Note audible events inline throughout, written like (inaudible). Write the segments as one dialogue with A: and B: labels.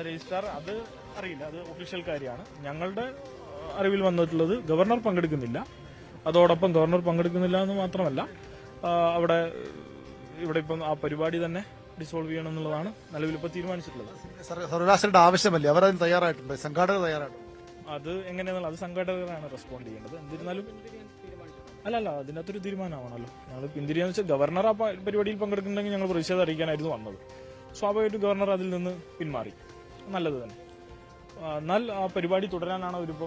A: Registrar അത് അറിയില്ല. അത് ഒഫീഷ്യൽ കാര്യമാണ്. ഞങ്ങളുടെ അറിവിൽ വന്നിട്ടുള്ളത് ഗവർണർ പങ്കെടുക്കുന്നില്ല. അതോടൊപ്പം ഗവർണർ പങ്കെടുക്കുന്നില്ല എന്ന് മാത്രമല്ല അവിടെ ഇവിടെ ഇപ്പം ആ പരിപാടി തന്നെ ഡിസോൾവ് ചെയ്യണം എന്നുള്ളതാണ് നിലവിൽ ഇപ്പോൾ തീരുമാനിച്ചിട്ടുള്ളത്.
B: സർ- സർവകലാശാലയുടെ ആവശ്യമല്ലേ. അവർ അതിന് തയ്യാറായിട്ടുണ്ട്. സംഘാടകർ തയ്യാറായിട്ടുണ്ട്.
A: അത് എങ്ങനെയാണെന്നുള്ള അത് സംഘാടകരാണ് റെസ്പോണ്ട് ചെയ്യേണ്ടത്. എന്നിരുന്നാലും അല്ല അല്ല അതിനകത്തൊരു തീരുമാനമാണല്ലോ. ഞങ്ങൾ പിന്തിരിയെന്ന് വെച്ചാൽ ഗവർണർ ആ പരിപാടിയിൽ പങ്കെടുക്കുന്നുണ്ടെങ്കിൽ ഞങ്ങൾ പ്രതിഷേധം അറിയിക്കാനായിരുന്നു വന്നത്. സ്വാഭാവികമായിട്ടും ഗവർണർ അതിൽ നിന്ന് പിന്മാറി. നല്ലത് തന്നെ. എന്നാൽ ആ പരിപാടി തുടരാനാണ് അവരിപ്പോ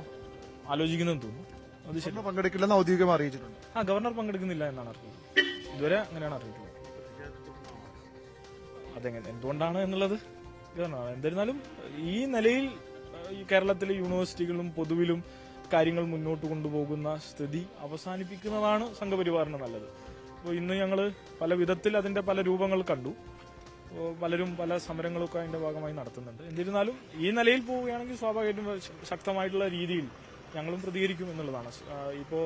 A: ആലോചിക്കുന്നതെന്ന് തോന്നുന്നു. അത് ശരി.
B: പങ്കെടുക്കില്ലെന്ന് ഔദ്യോഗികമായി അറിയിച്ചിട്ടുണ്ട്.
A: ആ ഗവർണർ പങ്കെടുക്കുന്നില്ല എന്നാണ് അറിയിക്കുന്നത് ഇതുവരെ അങ്ങനെയാണ് അറിയിക്കുന്നത്. അതെങ്ങനെ എന്തുകൊണ്ടാണ് എന്നുള്ളത്? ഗവർണർ എന്നിരുന്നാലും ഈ നിലയിൽ ഈ കേരളത്തിലെ യൂണിവേഴ്സിറ്റികളും പൊതുവിലും കാര്യങ്ങൾ മുന്നോട്ട് കൊണ്ടുപോകുന്ന സ്ഥിതി അവസാനിപ്പിക്കുന്നതാണ് സംഘപരിവാറിന് നല്ലത്. അപ്പോൾ ഇന്ന് ഞങ്ങൾ പല വിധത്തിൽ അതിന്റെ പല രൂപങ്ങൾ കണ്ടു. പലരും പല സമരങ്ങളൊക്കെ അതിന്റെ ഭാഗമായി നടത്തുന്നുണ്ട്. എന്നിരുന്നാലും ഈ നിലയിൽ പോവുകയാണെങ്കിൽ സ്വാഭാവികമായിട്ടും ശക്തമായിട്ടുള്ള രീതിയിൽ ഞങ്ങളും പ്രതികരിക്കും എന്നുള്ളതാണ്. ഇപ്പോൾ ഇപ്പോ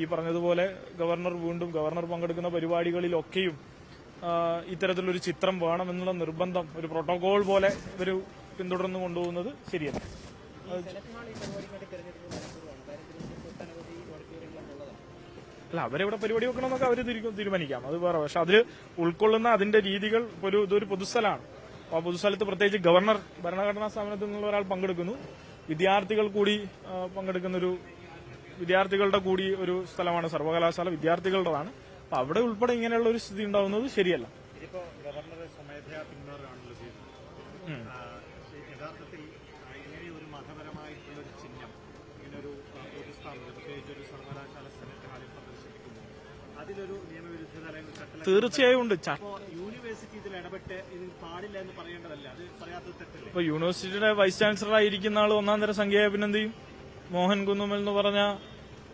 A: ഈ പറഞ്ഞതുപോലെ ഗവർണർ വീണ്ടും ഗവർണർ പങ്കെടുക്കുന്ന പരിപാടികളിലൊക്കെയും ഇത്തരത്തിലൊരു ചിത്രം വേണമെന്നുള്ള നിർബന്ധം ഒരു പ്രോട്ടോകോൾ പോലെ ഒരു പിന്തുടർന്നു കൊണ്ടുപോകുന്നത് ശരിയല്ല. അല്ല അവരെവിടെ പരിപാടി വെക്കണമെന്നൊക്കെ അവർ തീരുമാനിക്കാം. അത് വേറെ പക്ഷെ അതിൽ ഉൾക്കൊള്ളുന്ന അതിന്റെ രീതികൾ ഒരു ഇതൊരു പൊതുസ്ഥലമാണ് അപ്പൊ ആ പൊതുസ്ഥലത്ത് പ്രത്യേകിച്ച് ഗവർണർ ഭരണഘടനാ സ്ഥാപനത്തിൽ നിന്നുള്ള ഒരാൾ പങ്കെടുക്കുന്നു. വിദ്യാർത്ഥികൾ കൂടി പങ്കെടുക്കുന്ന ഒരു വിദ്യാർത്ഥികളുടെ കൂടി ഒരു സ്ഥലമാണ് സർവകലാശാല വിദ്യാർത്ഥികളുടേതാണ്. അപ്പൊ അവിടെ ഉൾപ്പെടെ ഇങ്ങനെയുള്ള ഒരു സ്ഥിതി ഉണ്ടാവുന്നത് ശരിയല്ല.
C: ഇതിപ്പോ ഗവർണറെ സ്വമേധയാ പിന്മാറുകയാണല്ലോ ചെയ്തത്.
A: ഉം.
C: യഥാർത്ഥത്തിൽ ഇങ്ങനെ ഒരു മതപരമായിട്ടുള്ള ഒരു ചിഹ്നം ആ, പ്രത്യേകിച്ച് ഒരു സർവകലാശാല സെനറ്റ് ഹാളിൽ പ്രദർശിപ്പിക്കുന്നു. അതിലൊരു നിയമവിരുദ്ധത അല്ലെങ്കിൽ ചട്ടലംഘനം
A: തീർച്ചയായും ഉണ്ട്.
C: യൂണിവേഴ്സിറ്റി ഇതിൽ ഇടപെട്ട് ഇതിൽ പാടില്ല എന്ന് പറയേണ്ടതല്ല. അത് പറയാത്തത് തെറ്റല്ലേ?
A: ഇപ്പൊ യൂണിവേഴ്സിറ്റിയുടെ വൈസ് ചാൻസലർ ആയിരിക്കുന്ന ആൾ ഒന്നാം തരം സംഖ്യയെ ചെയ്യും? മോഹൻ കുന്നുമൽ എന്ന് പറഞ്ഞ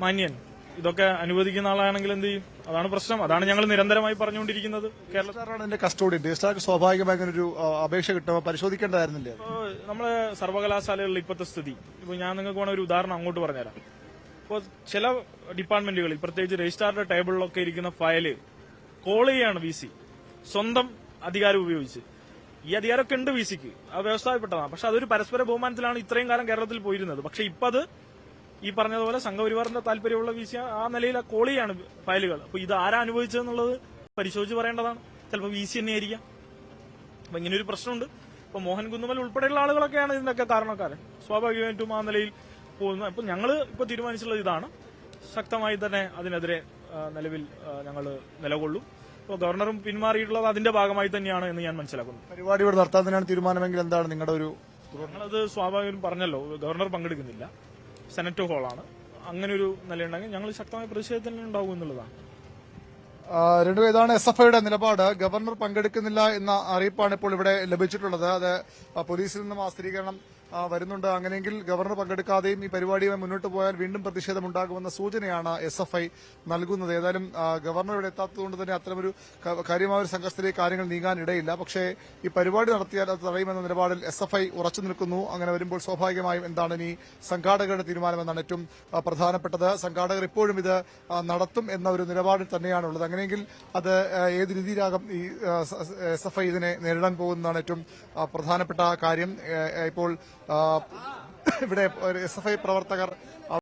A: മാന്യൻ. ഇതൊക്കെ അനുവദിക്കുന്ന ആളാണെങ്കിൽ എന്ത് ചെയ്യും? അതാണ് പ്രശ്നം. അതാണ് ഞങ്ങൾ നിരന്തരമായി പറഞ്ഞുകൊണ്ടിരിക്കുന്നത്. കേരള
B: രജിസ്ട്രാറാണ് കസ്റ്റോഡിയൻ രജിസ്ട്രാർക്ക് സ്വാഭാവികമായി അങ്ങനെ ഒരു ആ, അപേക്ഷ കിട്ടുമ്പോൾ പരിശോധിക്കേണ്ടതായിരുന്നില്ലേ?
A: നമ്മുടെ നമ്മളെ സർവകലാശാലകളിൽ ഇപ്പോഴത്തെ സ്ഥിതി. ഇപ്പൊ ഞാൻ നിങ്ങൾക്ക് വേണ ഒരു ഉദാഹരണം അങ്ങോട്ട് പറഞ്ഞുതരാം. ഇപ്പോൾ ചില ഡിപ്പാർട്ട്മെന്റുകളിൽ പ്രത്യേകിച്ച് രജിസ്ട്രാറുടെ ടേബിളിലൊക്കെ ഇരിക്കുന്ന ഫയൽ കോൾ ചെയ്യാണ് വി സി. സ്വന്തം അധികാരം ഉപയോഗിച്ച്. ഈ അധികാരമൊക്കെ ഉണ്ട് വി സിക്ക്. അത് വ്യവസ്ഥായപ്പെട്ടതാണ് പക്ഷെ അതൊരു പരസ്പര ബഹുമാനത്തിലാണ് ഇത്രയും കാലം കേരളത്തിൽ പോയിരുന്നത്. പക്ഷെ ഇപ്പൊ അത് ഈ പറഞ്ഞതുപോലെ സംഘപരിവാറിന്റെ താല്പര്യമുള്ള വി സി ആ നിലയിൽ ആ കോൾ ചെയ്യാണ് ഫയലുകൾ. അപ്പൊ ഇത് ആരാ അനുഭവിച്ചതെന്നുള്ളത് പരിശോധിച്ച് പറയേണ്ടതാണ്. ചിലപ്പോൾ വി സി തന്നെ ആയിരിക്കാം അപ്പൊ ഇങ്ങനെ ഒരു പ്രശ്നമുണ്ട്. ഇപ്പൊ മോഹൻ കുന്നുമൽ ഉൾപ്പെടെയുള്ള ആളുകളൊക്കെയാണ് ഇതിനൊക്കെ കാരണക്കാരൻ. സ്വാഭാവികമായിട്ടും ആ നിലയിൽ പോകുന്നു. അപ്പൊ ഞങ്ങൾ ഇപ്പൊ തീരുമാനിച്ചിട്ടുള്ള ഇതാണ്. ശക്തമായി തന്നെ അതിനെതിരെ നിലവിൽ ഞങ്ങൾ നിലകൊള്ളും. ഇപ്പോൾ ഗവർണറും പിന്മാറിയിട്ടുള്ളത് അതിന്റെ ഭാഗമായി തന്നെയാണ് എന്ന് ഞാൻ മനസ്സിലാക്കുന്നു.
B: പരിപാടി ഇവിടെ നടത്താൻ തന്നെയാണ് തീരുമാനമെങ്കിൽ എന്താണ് നിങ്ങളുടെ ഒരു
A: ഞങ്ങളത് സ്വാഭാവികം പറഞ്ഞല്ലോ ഗവർണർ പങ്കെടുക്കുന്നില്ല. സെനറ്റ് ഹോളാണ്. അങ്ങനെ ഒരു നിലയുണ്ടെങ്കിൽ ഞങ്ങൾ ശക്തമായ പ്രതിഷേധത്തിൽ ഉണ്ടാവും എന്നുള്ളതാണ്.
B: ആ, രണ്ടു ഇതാണ് എസ് എഫ് ഐയുടെ നിലപാട്. ഗവർണർ പങ്കെടുക്കുന്നില്ല എന്ന അറിയിപ്പാണ് ഇപ്പോൾ ഇവിടെ ലഭിച്ചിട്ടുള്ളത്. അത് പോലീസിൽ നിന്നും ആ സ്ഥിരീകരണം വരുന്നുണ്ട്. അങ്ങനെയെങ്കിൽ ഗവർണർ പങ്കെടുക്കാതെയും ഈ പരിപാടിയുമായി മുന്നോട്ട് പോയാൽ വീണ്ടും പ്രതിഷേധമുണ്ടാകുമെന്ന സൂചനയാണ് എസ് എഫ് ഐ നൽകുന്നത്. ഏതായാലും ഗവർണർ ഇവിടെ എത്താത്തതുകൊണ്ട് തന്നെ അത്തരമൊരു കാര്യമായ ഒരു സംഘർഷത്തിലേക്ക് കാര്യങ്ങൾ നീങ്ങാൻ ഇടയില്ല. പക്ഷേ ഈ പരിപാടി നടത്തിയാൽ അത് തടയുമെന്ന നിലപാടിൽ എസ് എഫ് ഐ ഉറച്ചു നിൽക്കുന്നു. അങ്ങനെ വരുമ്പോൾ സ്വാഭാവികമായും എന്താണ് ഇനി സംഘാടകരുടെ തീരുമാനമെന്നാണ് ഏറ്റവും പ്രധാനപ്പെട്ടത്. സംഘാടകർ ഇപ്പോഴും ഇത് നടത്തും എന്ന ഒരു നിലപാടിൽ തന്നെയാണുള്ളത്. അങ്ങനെയെങ്കിൽ അത് ഏത് രീതിയിലാകും ഈ എസ് എഫ് ഐ ഇതിനെ നേരിടാൻ പോകുന്നതാണ് ഏറ്റവും പ്രധാനപ്പെട്ട കാര്യം. ഇപ്പോൾ (coughs) ഇവിടെ എസ് എഫ് ഐ പ്രവർത്തകർ